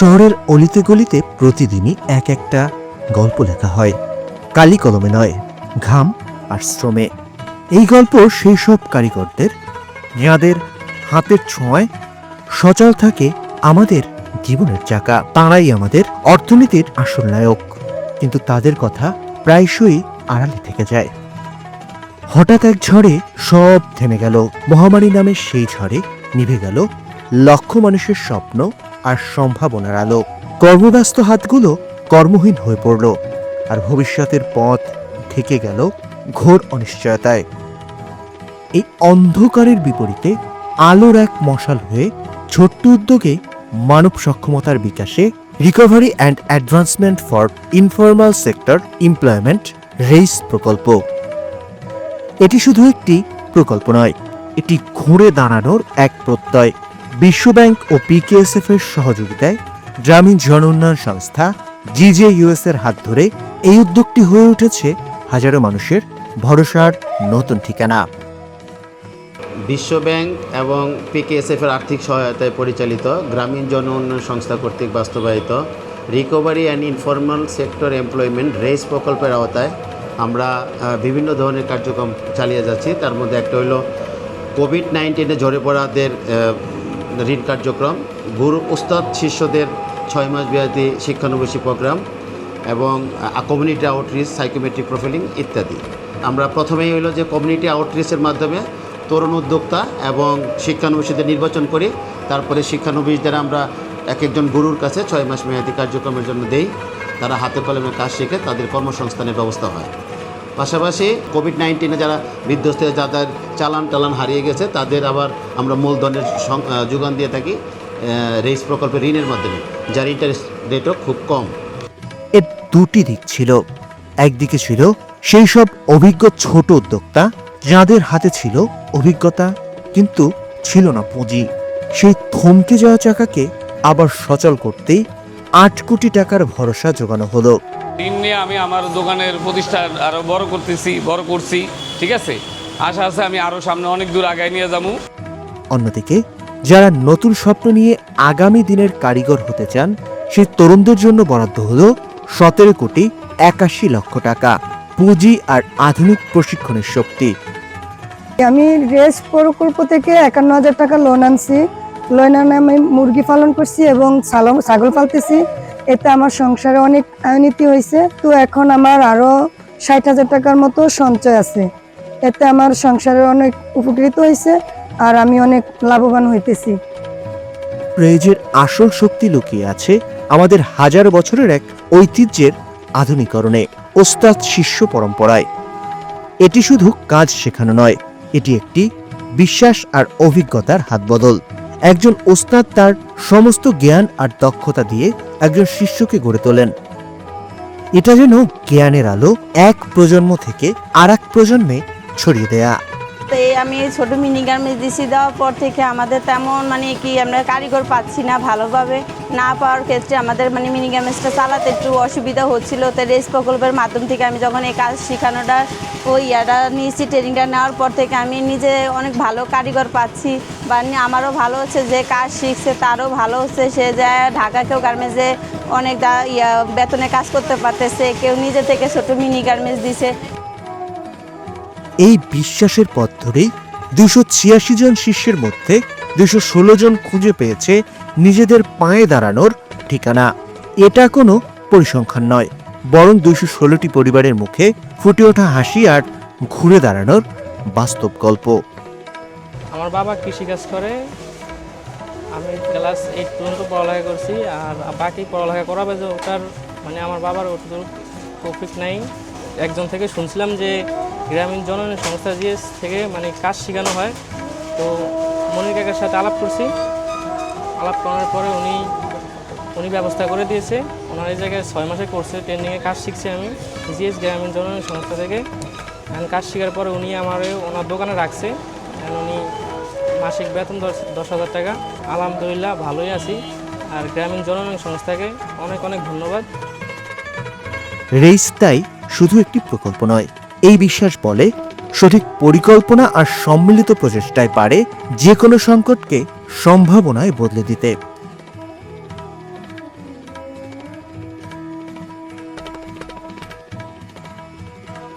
শহরের অলিতে গলিতে প্রতিদিনই এক একটা গল্প লেখা হয়। কালি কলমে নয়, ঘাম আর শ্রমে। এই গল্প সেই সব কারিগরদের যাঁদের হাতের ছোঁয়ায় সচল থাকে আমাদের জীবনের চাকা। তাঁরাই আমাদের অর্থনীতির আসল নায়ক, কিন্তু তাদের কথা প্রায়শই আড়ালে থেকে যায়। হঠাৎ এক ঝড়ে সব থেমে গেল। মহামারী নামে সেই ঝড়ে নিভে গেল লক্ষ মানুষের স্বপ্ন আর সম্ভাবনার আলো। কর্মব্যস্ত হাতগুলো কর্মহীন হয়ে পড়ল আর ভবিষ্যতের পথ থেকে গেল ঘোর অনিশ্চয়তায়। এই অন্ধকারের বিপরীতে আলোর এক মশাল হয়ে ছোট্ট উদ্যোগে মানব সক্ষমতার বিকাশে recovery and advancement for informal sector employment RAISE প্রকল্প। এটি শুধু একটি প্রকল্প নয়, এটি ঘুরে দাঁড়ানোর এক প্রত্যয়। বিশ্বব্যাংক ও পিকেএসএফ এর সহযোগিতায় গ্রামীণ জন উন্নয়ন সংস্থা জিজেইউএস এর হাত ধরে এই উদ্যোগটি হয়ে উঠেছে হাজারো মানুষের ভরসার নতুন ঠিকানা। বিশ্বব্যাংক এবং পিকেএসএফ এর আর্থিক সহায়তায় পরিচালিত গ্রামীণ জন উন্নয়ন সংস্থা কর্তৃক বাস্তবায়িত recovery and informal sector employment RAISE প্রকল্পের আওতায় আমরা বিভিন্ন ধরনের কার্যক্রম চালিয়ে যাচ্ছি। তার মধ্যে একটা হলো কোভিড নাইন্টিনে ঝরে পড়াদের ঋণ কার্যক্রম। গুরু উস্তাদ শিষ্যদের ছয় মাস মেয়াদী শিক্ষানবিশী প্রোগ্রাম এবং কমিউনিটি আউটরিচ সাইকোমেট্রিক প্রোফাইলিং ইত্যাদি। আমরা প্রথমেই হইল যে কমিউনিটি আউটরিচের মাধ্যমে তরুণ উদ্যোক্তা এবং শিক্ষানবিশীদের নির্বাচন করি। তারপরে শিক্ষানবিশদের আমরা এক একজন গুরুর কাছে ছয় মাস মেয়াদী কার্যক্রমের জন্য দেই। তারা হাতে কলমে কাজ শিখে, তাদের কর্মসংস্থানের ব্যবস্থা হয়। পাশাপাশি কোভিড নাইন্টিনে যারা বিধ্বস্ত যাদের চালান টালান হারিয়ে গেছে, তাদের আবার আমরা মূলধনের যোগান দিয়ে থাকি রেস প্রকল্পে ঋণের মাধ্যমে, যার ইন্টারেস্ট রেটও খুব কম। এর দুটি দিক ছিল। একদিকে ছিল সেই সব অভিজ্ঞ ছোট উদ্যোক্তা, যাদের হাতে ছিল অভিজ্ঞতা, কিন্তু ছিল না পুঁজি। সেই থমকে যাওয়া চাকাকে আবার সচল করতেই আট কোটি টাকার ভরসা জোগানো হলো। ঋণ নিয়ে আমি আমার দোকানের প্রতিষ্ঠান আরও বড় করতেছি বড় করছি ঠিক আছে? আশা আছে আমি আরও সামনে অনেক দূর আগায় নিয়ে যাব। অন্যদিকে যারা নতুন স্বপ্ন নিয়ে আগামী দিনের কারিগর হতে চান সেই তরুণদের জন্য বরাদ্দ হলো সতেরো কোটি একাশি লক্ষ টাকা পুঁজি আর আধুনিক প্রশিক্ষণের শক্তি। আমি রেস প্রকল্প থেকে একান্ন হাজার টাকা লোন আনছি। লোন আনে আমি মুরগি পালন করছি এবং ছাগল- পালতেছি। এতে আমার সংসারে অনেক আয়নীতি হয়েছে। তো এখন আমার আরও ষাট হাজার টাকার মতো সঞ্চয় আছে। এতে আমার সংসারে অনেক উপকৃত হয়েছে আর আমি অনেক লাভবান হইতেছি। প্রেজের আসল শক্তি লুকিয়ে আছে আমাদের হাজার বছরের এক ঐতিহ্যের আধুনিকরণে, ওস্তাদ শিষ্য পরম্পরায়। এটি শুধু কাজ শেখানো নয়, এটি একটি বিশ্বাস আর অভিজ্ঞতার হাতবদল। একজন ওস্তাদ তার সমস্ত জ্ঞান আর দক্ষতা দিয়ে একজন শিষ্যকে গড়ে তোলেন। এটা যেন জ্ঞানের আলো এক প্রজন্ম থেকে আর এক প্রজন্মে ছড়িয়ে দেয়া। তো এই আমি এই ছোটো মিনি গার্মেন্টস দিছি দেওয়ার পর থেকে আমাদের তেমন মানে কি আমরা কারিগর পাচ্ছি না ভালোভাবে। না পাওয়ার ক্ষেত্রে আমাদের মানে মিনি গার্মেন্টসটা চালাতে একটু অসুবিধা হচ্ছিল। তো রেস প্রকল্পের মাধ্যম থেকে আমি যখন এই কাজ শেখানোটা, ওই ইয়াটা নিয়েছি ট্রেনিংটা নেওয়ার পর থেকে আমি নিজে অনেক ভালো কারিগর পাচ্ছি। বা আমারও ভালো হচ্ছে, যে কাজ শিখছে তারও ভালো হচ্ছে। সে যায় ঢাকা কেউ গার্মেন্টসে অনেক ইয়া, বেতনে কাজ করতে পারতেছে। কেউ নিজে থেকে ছোটো মিনি গার্মেন্টস দিছে। এই বিশ্বাসের পথ ধরেই দুশো ছিয়াশি জন শিষ্যের মধ্যে দুশো ষোলো জন খুঁজে পেয়েছে নিজেদের পায়ে দাঁড়ানোর ঠিকানা। এটা কোনো পরিসংখ্যান নয়, বরং দুইশো ষোলোটি পরিবারের মুখে ফুটে ওঠা হাসি আর ঘুরে দাঁড়ানোর বাস্তব গল্প। আমার বাবা কৃষিকাজ করে। আমি ক্লাস এইট পর্যন্ত পড়ালেখা করছি আর বাকি পড়ালেখা করাবে যে ওটার মানে আমার বাবার ওটার প্রফিট নাই। একজন থেকে শুনছিলাম যে গ্রামীণ জননী সংস্থা জিএস থেকে মানে কাজ শেখানো হয়, তো মনির কাকার সাথে আলাপ করছি। আলাপ করার পরে উনি উনি ব্যবস্থা করে দিয়েছে। ওনার এই জায়গায় ছয় মাসে কোর্সে ট্রেনিংয়ে কাজ শিখছি আমি। জিএস গ্রামীণ জননী সংস্থা থেকে। এখন কাজ শেখার পরে উনি আমার ওনার দোকানে রাখছে। উনি মাসিক বেতন দশ দশ হাজার টাকা। আলহামদুলিল্লাহ, ভালোই আছি। আর গ্রামীণ জননী সংস্থাকে অনেক অনেক ধন্যবাদ। রেইস তাই শুধু একটি প্রকল্প নয় এই বিশ্বাস বলে, সঠিক পরিকল্পনা আর সম্মিলিত প্রচেষ্টায় পারে যে কোনো সংকটকে সম্ভাবনায় বদলে দিতে।